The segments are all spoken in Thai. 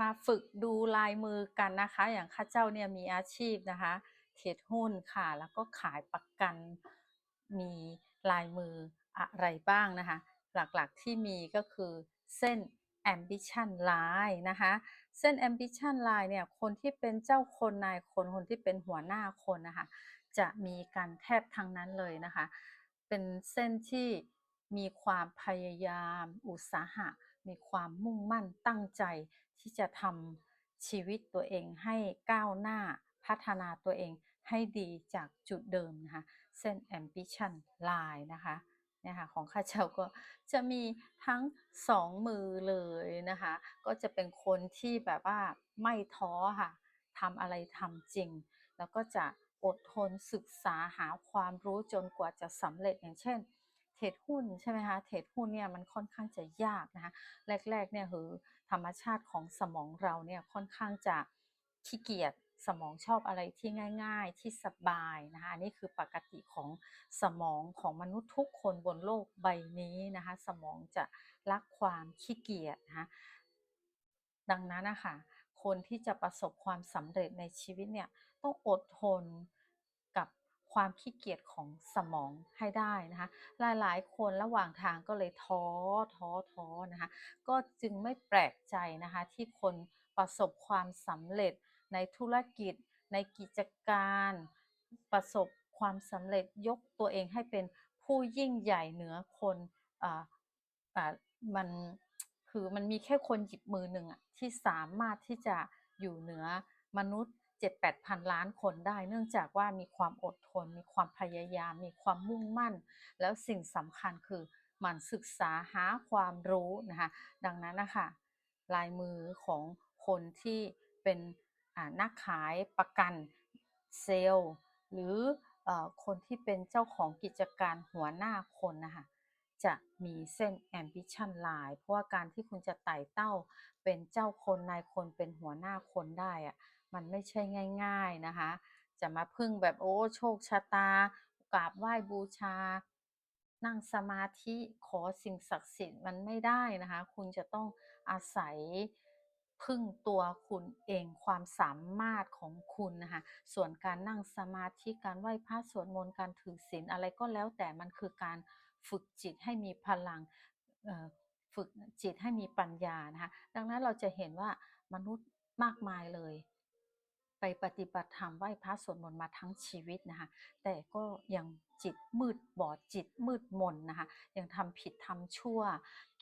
มาฝึกดูลายมือกันนะคะ อย่างข้าเจ้าเนี่ยมีอาชีพนะคะ เทรดหุ้นค่ะ แล้วก็ขายประกันมีลายมืออะไรบ้างนะคะ หลักๆที่มีก็คือเส้น ambition line นะคะ เส้น ambition line เนี่ย คนที่เป็นเจ้าคนนายคน คนที่เป็นหัวหน้าคนนะคะ จะมีกันแทบทั้งนั้นเลยนะคะ เป็นเส้นที่มีความพยายามอุตสาหะ มีความมุ่งมั่นตั้งใจที่จะทำชีวิตตัวเองให้ก้าวหน้าพัฒนาตัวเองให้ดีจากจุดเดิมนะคะเส้น ambition line นะคะเนี่ยค่ะของข้าเจ้าก็จะมีทั้ง2มือเลยนะคะก็จะเป็นคนที่แบบว่าไม่ท้อค่ะทำอะไรทำจริง แล้วก็จะอดทนศึกษาหาความรู้จนกว่าจะสำเร็จอย่างเช่น เทรดหุ้นใช่ไหมคะ เทรดหุ้นเนี่ยมันค่อนข้างจะยากนะคะแรกๆเนี่ยคือธรรมชาติของสมองเราเนี่ยค่อนข้างจะขี้เกียจสมองชอบอะไรที่ง่าย ๆที่สบายนะคะนนี้คือปกติของสมองของมนุษย์ทุกคนบนโลกใบนี้นะคะ สมองจะรักความขี้เกียจนะคะดังนั้นนะคะคนที่จะประสบความสำเร็จในชีวิตเนี่ยต้องอดทน ความขี้เกียจของสมองให้ได้นะคะหลายๆ คนระหว่างทางก็เลยท้อท้อท้อนะคะก็จึงไม่แปลกใจนะคะที่คนประสบความสำเร็จในธุรกิจ ในกิจการประสบความสำเร็จยกตัวเองให้เป็นผู้ยิ่งใหญ่เหนือคนอ่าอ่ามันคือมันมีแค่คนหยิบมือหนึ่งอะที่สามารถที่จะอยู่เหนือมนุษย์ 7-8,000ล้านคนได้ เนื่องจากว่ามีความอดทน มีความพยายาม มีความมุ่งมั่น แล้วสิ่งสำคัญคือมันศึกษาหาความรู้นะคะดังนั้นนะคะลายมือของคนที่เป็นอ่านักขายประกันเซลส์หรืออคนที่เป็นเจ้าของกิจการหัวหน้าคนนะคะจะมีเส้น ambition line เพราะว่าการที่คุณจะไต่เต้าเป็นเจ้าคนนายคนเป็นหัวหน้าคนได้อะ มันไม่ใช่ง่าย ๆนะคะ จะมาพึ่งแบบโอ้โชคชะตากราบไหว้บูชา นั่งสมาธิขอสิ่งศักดิ์สิทธิ์มันไม่ได้นะคะ คุณจะต้องอาศัยพึ่งตัวคุณเองความสามารถของคุณนะคะส่วนการนั่งสมาธิการไหว้พระสวดมนต์การถือศีลอะไรก็แล้วแต่มันคือการฝึกจิตให้มีพลังฝึกจิตให้มีปัญญานะคะดังนั้นเราจะเห็นว่ามนุษย์มากมายเลย ไปปฏิบัติธรรมไหว้พระสวดมนต์มาทั้งชีวิตนะคะแต่ก็ยังจิตมืดบอดจิตมืดมนนะคะยังทำผิดทำชั่ว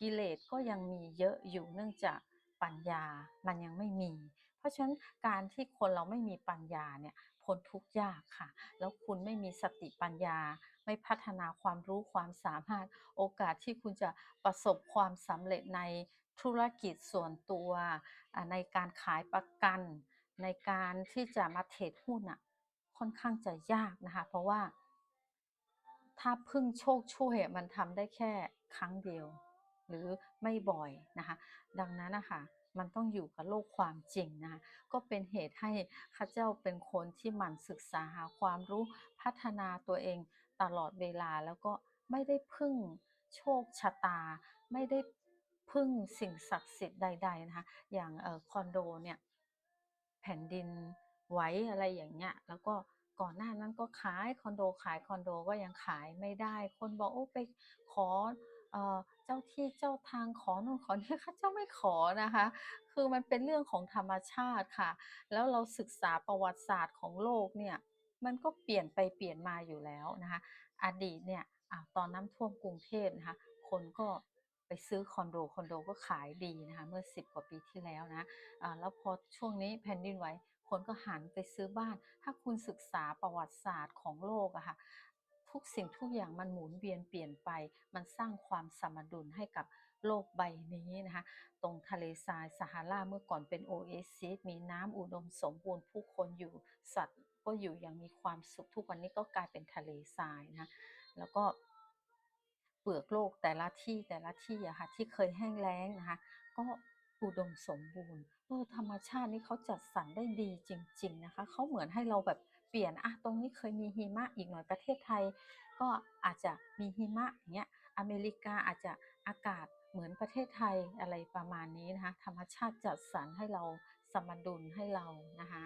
กิเลสก็ยังมีเยอะอยู่เนื่องจากปัญญามันยังไม่มี เพราะฉะนั้นการที่คนเราไม่มีปัญญาเนี่ยพ้นทุกข์ยากค่ะ แล้วคุณไม่มีสติปัญญา ไม่พัฒนาความรู้ความสามารถ โอกาสที่คุณจะประสบความสำเร็จในธุรกิจส่วนตัว ในการขายประกัน ในการที่จะมาเทรดหุ้นน่ะค่อนข้างจะยากนะคะ เพราะว่า ถ้าพึ่งโชคช่วยมันทำได้แค่ครั้งเดียว หรือไม่บ่อยนะคะ ดังนั้นนะคะมันต้องอยู่กับโลกความจริงนะคะก็เป็นเหตุให้ข้าเจ้าเป็นคนที่หมั่นศึกษาหาความรู้พัฒนาตัวเองตลอดเวลาแล้วก็ไม่ได้พึ่งโชคชะตา ไม่ได้พึ่งสิ่งศักดิ์สิทธิ์ใด ๆนะคะ อย่างออคอนโดเนี่ย ผ่นดินไหวอะไรอย่างเงี้ย แล้วก็ก่อนหน้านั้นก็ขายคอนโดขายคอนโดก็ยังขายไม่ได้ คนบอกโอ้ไปขอเจ้าที่เจ้าทางขอนู่นขอนี่ข้าเจ้าไม่ขอนะคะ คือมันเป็นเรื่องของธรรมชาติค่ะ แล้วเราศึกษาประวัติศาสตร์ของโลกเนี่ยมันก็เปลี่ยนไปเปลี่ยนมาอยู่แล้วนะคะ อดีตเนี่ยอตอนน้ำท่วมกรุงเทพนะคะ คนก็ ไปซื้อคอนโดคอนโดก็ขายดีนะคะเมื่อ 10 กว่าปีที่แล้วนะอ่าแล้วพอช่วงนี้แผ่นดินไหวคนก็หันไปซื้อบ้าน ถ้าคุณศึกษาประวัติศาสตร์ของโลกอะค่ะทุกสิ่งทุกอย่างมันหมุนเวียนเปลี่ยนไป มันสร้างความสมดุลให้กับโลกใบนี้นะคะ ตรงทะเลทรายซาฮาราเมื่อก่อนเป็น Oasis มีน้ำอุดมสมบูรณ์ผู้คนอยู่สัตว์ก็อยู่อย่างมีความสุขทุกวันนี้ก็กลายเป็นทะเลทรายนะะแล้วก็ เปลือกโลกแต่ละที่แต่ละที่อะค่ะที่เคยแห้งแล้งนะคะ ก็อุดมสมบูรณ์เออธรรมชาตินี่เขาจัดสรรได้ดีจริง ๆนะคะเขาเหมือนให้เราแบบเปลี่ยนอะตรงนี้เคยมีหิมะอีกหน่อยประเทศไทย ก็อาจจะมีหิมะอย่างเงี้ยอเมริกาอาจจะอากาศเหมือนประเทศไทยอะไรประมาณนี้นะคะธรรมชาติจัดสรรให้เราสมดุลให้เรานะคะ